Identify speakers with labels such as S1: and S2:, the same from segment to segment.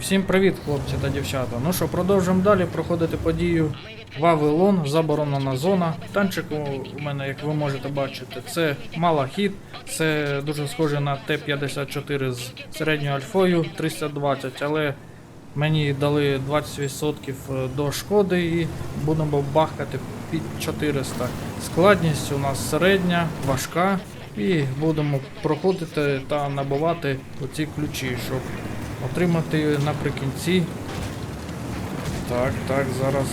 S1: Всім привіт, хлопці та дівчата. Ну що, продовжимо далі проходити подію Вавилон, заборонена зона. Танчик у мене, як ви можете бачити, це малахіт. Це дуже схоже на Т-54 з середньою альфою 320, але мені дали 20% до шкоди і будемо бахкати під 400. Складність у нас середня, важка. І будемо проходити та набувати оці ключі, щоб отримати наприкінці. Так, так, зараз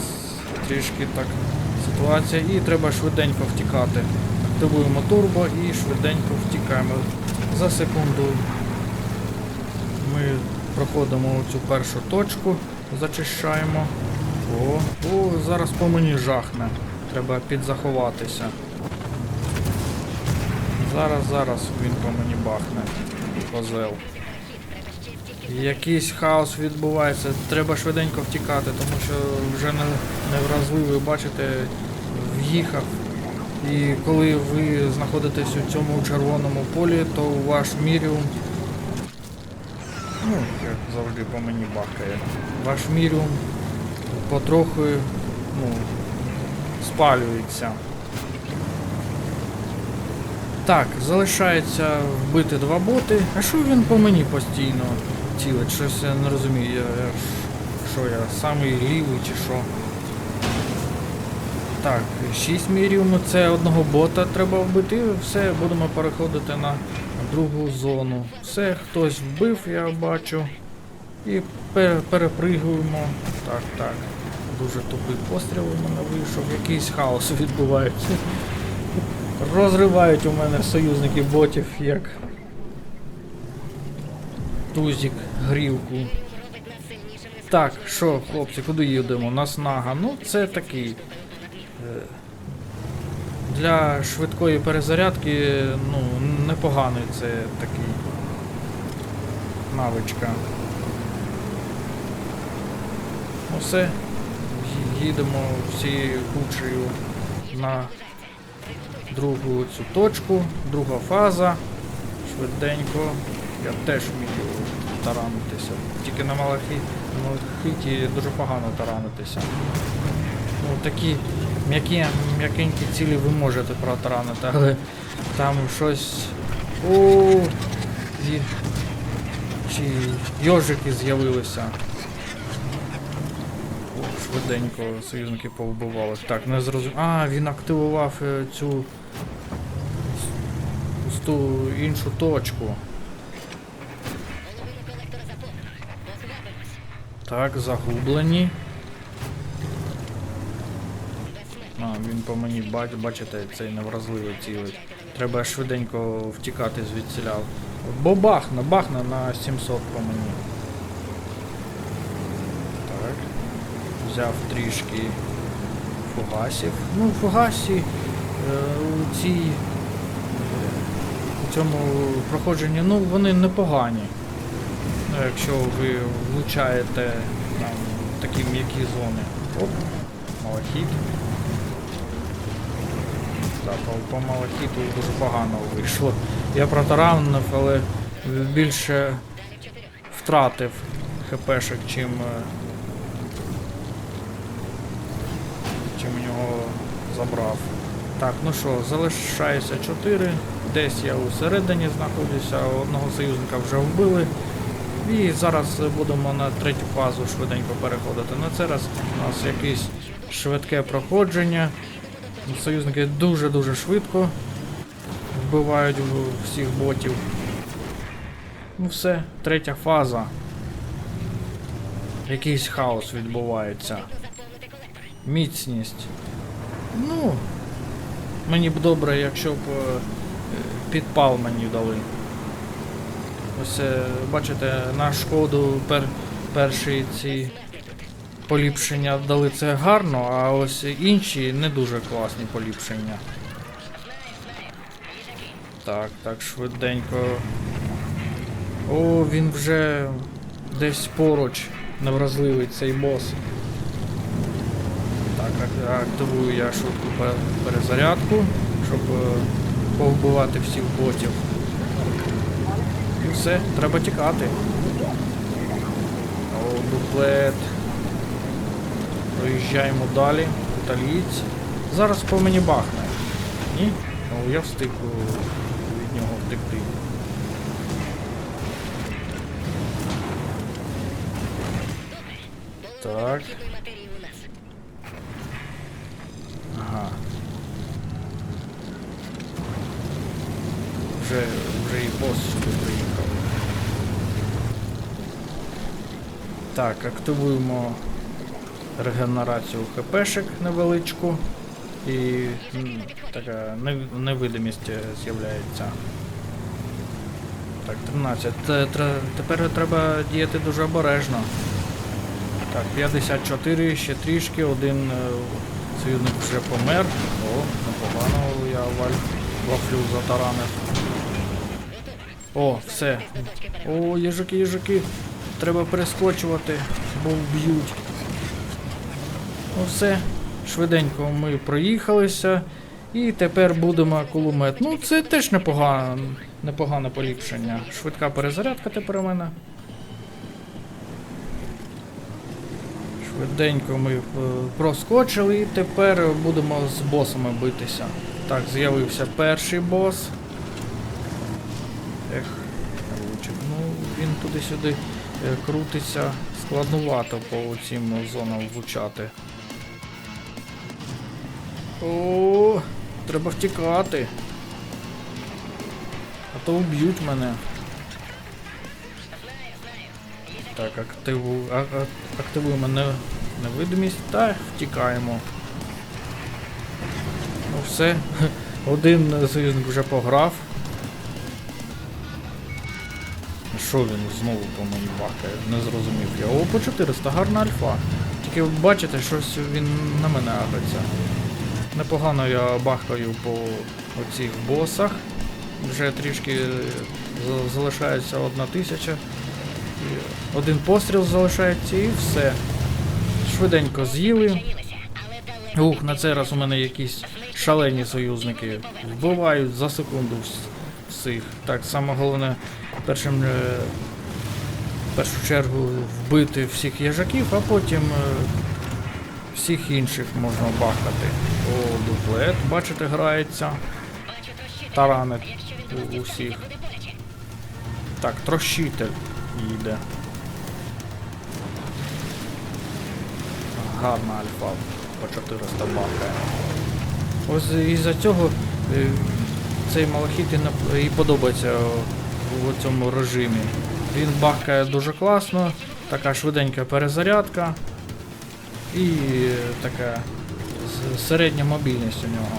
S1: трішки так ситуація. І треба швиденько втікати. Активуємо турбо і швиденько втікаємо. За секунду ми проходимо цю першу точку, зачищаємо. О, о, зараз по мені жахне. Треба підзаховатися. Зараз, зараз він по мені бахне. Козел. Якийсь хаос відбувається. Треба швиденько втікати, тому що вже не, невразливий, бачите, в'їхав. І коли ви знаходитесь у цьому червоному полі, то ваш міріум. Ну, як завжди по мені бахкає. Ваш міріум потроху ну, спалюється. Так, залишається вбити два боти. А що він по мені постійно цілить? Щось я не розумію. Я, я, що я, самий лівий чи що? Так, 6 міріуму, це одного бота треба вбити. Все, будемо переходити на другу зону. Все, хтось вбив, я бачу. І пер- перепригуємо. Так, так. Дуже тупий постріл у мене вийшов. Якийсь хаос відбувається. Розривають у мене союзники ботів як тузік, грілку. Так, що, хлопці, куди їдемо? Нас нага. Ну, це такий. е, Для швидкої перезарядки, ну, непоганий це такий навичка. Ну все, їдемо всі кучею на другу цю точку, друга фаза. Швиденько. Я теж вмію таранитися. Тільки на малахі, малахіті дуже погано таранитися. Ну, такі м'якенькі цілі ви можете протаранити, але там щось. О, зі- чи йожики з'явилися. Швиденько союзники повбивали. Так, не зрозумів. А, він активував е, цю ту іншу точку. Так, загублені. А, він по мені бач, бачите, цей невразливий цілий. Треба швиденько втікати звідсіля. Бо бахне, бахне на 700 по мені. Так. Взяв трішки фугасів. Ну, фугасі е, у цій у цьому проходженні, ну вони непогані. Ну, якщо ви влучаєте там такі м'які зони. Оп, малахіт. Так, по, малахіту дуже погано вийшло. Я протаранив, але більше втратив хпшек, чим, е, чим його забрав. Так, ну що, залишається 4. Десь я усередині знаходжуся, одного союзника вже вбили. І зараз будемо на третю фазу швиденько переходити. На цей раз у нас якесь швидке проходження. Союзники дуже-дуже швидко вбивають всіх ботів. Ну все, третя фаза. Якийсь хаос відбувається. Міцність. Ну, мені б добре, якщо б е, підпал мені дали. Ось е, бачите, на шкоду пер, перші ці поліпшення дали це гарно, а ось інші не дуже класні поліпшення. Так, так, швиденько. О, він вже десь поруч невразливий цей бос. Так, активую я швидку перезарядку, щоб е, повбивати всіх ботів. Все, треба тікати. О, дуплет. Проїжджаємо далі. Італієць. Зараз по мені бахне. Ні? О, я встиг від нього втекти. Так. Ага. Вже, вже і бос сюди приїхав. Так, активуємо регенерацію ХПшек невеличку. І така невидимість е, з'являється. Так, 13. Те- тре- Тепер треба діяти дуже обережно. Так, 54, ще трішки, один е, союзник вже помер. О, непогано я валь, вафлю затаранив. О, все. О, їжаки, їжаки. Треба перескочувати, бо вб'ють. Ну все, швиденько ми проїхалися. І тепер будемо кулемет. Ну, це теж непогано, непогане поліпшення. Швидка перезарядка тепер у мене. Швиденько ми е, проскочили і тепер будемо з босами битися. Так, з'явився перший бос. Ех. Ну, він туди-сюди крутиться. Складнувато по цим зонам влучати. О, треба втікати. А то вб'ють мене. Так, активу... а- а- активуємо не... невидимість та втікаємо. Ну все. Один союзник вже пограв. Що він знову по мені бахає? Не зрозумів я. О, по 400, гарна альфа. Тільки бачите, щось він на мене агриться. Непогано я бахкаю по оцих босах. Вже трішки е, залишається одна тисяча. Один постріл залишається і все. Швиденько з'їли. Ух, на цей раз у мене якісь шалені союзники. Вбивають за секунду всіх. Так, саме головне першим е, в першу чергу вбити всіх їжаків, а потім е, всіх інших можна бахати. О, дуплет, бачите, грається. Таранить у, усіх. Так, трощитель їде. Гарна альфа по 400 бахає. Ось із-за цього е, цей малахіт і, і подобається у цьому режимі. Він бахкає дуже класно, така швиденька перезарядка і така середня мобільність у нього.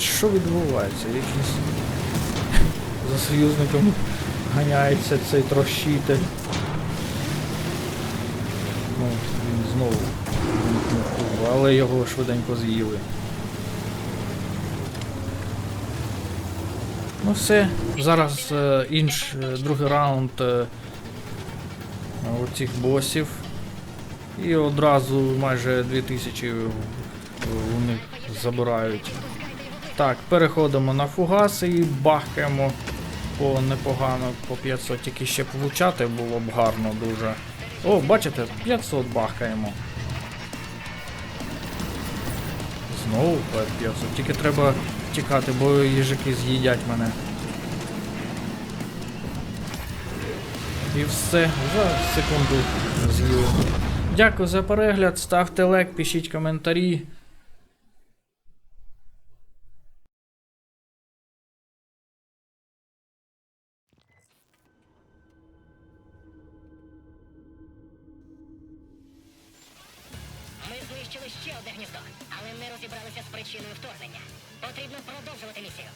S1: Що відбувається? Якийсь за союзником ганяється цей трощитель. Ну, він знову але його швиденько з'їли. Ну все, зараз е, інш, е, другий раунд е, оцих босів. І одразу майже 2000 у них забирають. Так, переходимо на фугаси і бахкаємо по непогано, по 500, тільки ще б влучати було б гарно дуже. О, бачите, 500 бахкаємо. Знову 500, тільки треба тікати, бо їжаки з'їдять мене. І все, за секунду з'їли. Дякую за перегляд, ставте лайк, пишіть коментарі.
S2: Ми знищили ще одне гніздо, але не розібралися з причиною вторгнення. Потрібно продовжувати місію.